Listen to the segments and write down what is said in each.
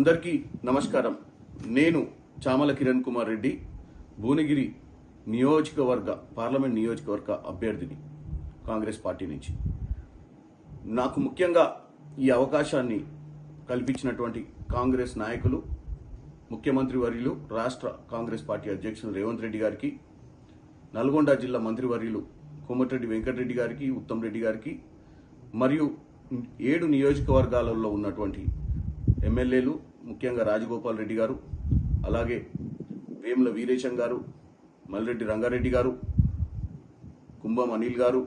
అందరికీ నమస్కారం. నేను చామల కిరణ్ కుమార్ రెడ్డి భువనగిరి నియోజకవర్గ పార్లమెంట్ నియోజకవర్గ అభ్యర్థిని కాంగ్రెస్ పార్టీ నుంచి. నాకు ముఖ్యంగా ఈ అవకాశాన్ని కల్పించినటువంటి కాంగ్రెస్ నాయకులు ముఖ్యమంత్రి వర్యులు రాష్ట్ర కాంగ్రెస్ పార్టీ అధ్యక్షులు రేవంత్ రెడ్డి గారికి నల్గొండ జిల్లా మంత్రివర్యులు కోమటిరెడ్డి వెంకటరెడ్డి గారికి ఉత్తమ్ రెడ్డి గారికి మరియు ఏడు నియోజకవర్గాలలో ఉన్నటువంటి ఎమ్మెల్యేలు ముఖ్యంగా రాజగోపాల్ రెడ్డి గారు అలాగే వేముల వీరేశం గారు మల్రెడ్డి రంగారెడ్డి గారు కుంభం అనిల్ గారు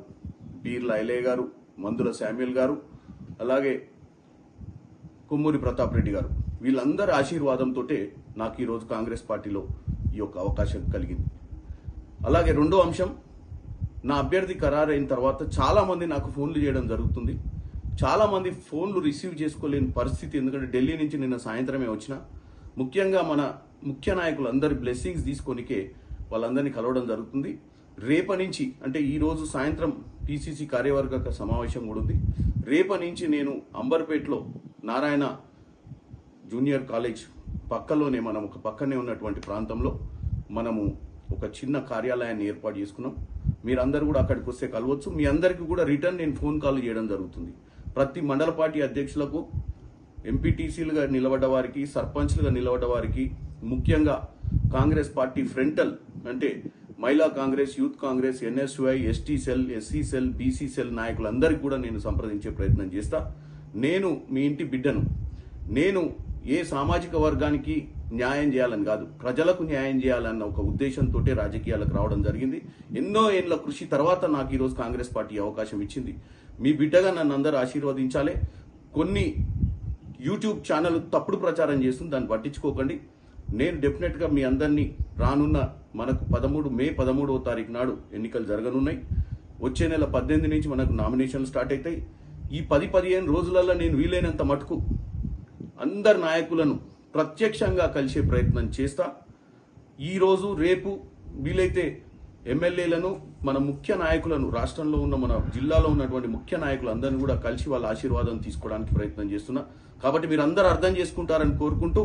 బీర్ల ఐలయ్య గారు మందుల శామ్యుల్ గారు అలాగే కొమ్మూరి ప్రతాప్ రెడ్డి గారు. వీళ్ళందరి ఆశీర్వాదంతో నాకు ఈరోజు కాంగ్రెస్ పార్టీలో ఈ యొక్క అవకాశం కలిగింది. అలాగే రెండో అంశం నా అభ్యర్థి ఖరారైన తర్వాత చాలామంది నాకు ఫోన్లు చేయడం జరుగుతుంది. చాలా మంది ఫోన్లు రిసీవ్ చేసుకోలేని పరిస్థితి. ఎందుకంటే ఢిల్లీ నుంచి నిన్న సాయంత్రమే వచ్చిన. ముఖ్యంగా మన ముఖ్య నాయకులు అందరి బ్లెస్సింగ్స్ తీసుకొనికే వాళ్ళందరినీ కలవడం జరుగుతుంది. రేప నుంచి అంటే ఈరోజు సాయంత్రం పిసిసి కార్యవర్గ సమావేశం కూడా ఉంది. రేప నుంచి నేను అంబర్పేటలో నారాయణ జూనియర్ కాలేజ్ పక్కలోనే మనం ఒక పక్కనే ఉన్నటువంటి ప్రాంతంలో మనము ఒక చిన్న కార్యాలయాన్ని ఏర్పాటు చేసుకున్నాం. మీరందరూ కూడా అక్కడికి వస్తే కలవచ్చు. మీ అందరికీ కూడా రిటర్న్ నేను ఫోన్ కాల్ చేయడం జరుగుతుంది. ప్రతి మండల పార్టీ అధ్యక్షులకు ఎంపీటీసీలుగా నిలబడ్డ వారికి సర్పంచ్లుగా నిలబడ్డ వారికి ముఖ్యంగా కాంగ్రెస్ పార్టీ ఫ్రంటల్ అంటే మహిళా Congress youth Congress NSUI ST cell SC cell BC cell నాయకులందరికీ కూడా నేను సంప్రదించే ప్రయత్నం చేస్తా. నేను మీ ఇంటి బిడ్డను. నేను ఏ సామాజిక వర్గానికి న్యాయం చేయాలని కాదు ప్రజలకు న్యాయం చేయాలన్న ఒక ఉద్దేశంతో రాజకీయాలకు రావడం జరిగింది. ఎన్నో ఏళ్ళ కృషి తర్వాత నాకు ఈరోజు కాంగ్రెస్ పార్టీ అవకాశం ఇచ్చింది. మీ బిడ్డగా నన్ను అందరూ ఆశీర్వదించాలి. కొన్ని యూట్యూబ్ ఛానల్ తప్పుడు ప్రచారం చేస్తుంది దాన్ని పట్టించుకోకండి. నేను డెఫినెట్గా మీ అందరినీ రానున్న మనకు పదమూడు మే పదమూడవ తారీఖు నాడు ఎన్నికలు జరగనున్నాయి. వచ్చే నెల పద్దెనిమిది నుంచి మనకు నామినేషన్లు స్టార్ట్ అవుతాయి. ఈ పది పదిహేను రోజులలో నేను వీలైనంత మటుకు అందరి నాయకులను ప్రత్యక్షంగా కలిసే ప్రయత్నం చేస్తా. ఈరోజు రేపు వీలైతే ఎమ్మెల్యేలను మన ముఖ్య నాయకులను రాష్ట్రంలో ఉన్న మన జిల్లాలో ఉన్నటువంటి ముఖ్య నాయకులు అందరిని కూడా కలిసి వాళ్ళ ఆశీర్వాదం తీసుకోవడానికి ప్రయత్నం చేస్తున్నా. కాబట్టి మీరు అందరూ అర్థం చేసుకుంటారని కోరుకుంటూ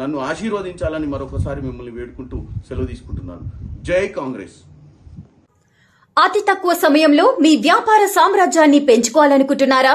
నన్ను ఆశీర్వదించాలని మరొకసారి మిమ్మల్ని వేడుకుంటూ సెలవు తీసుకుంటున్నాను. జై కాంగ్రెస్! అతి తక్కువ సమయంలో మీ వ్యాపార సామ్రాజ్యాన్ని పెంచుకోవాలనుకుంటున్నారా?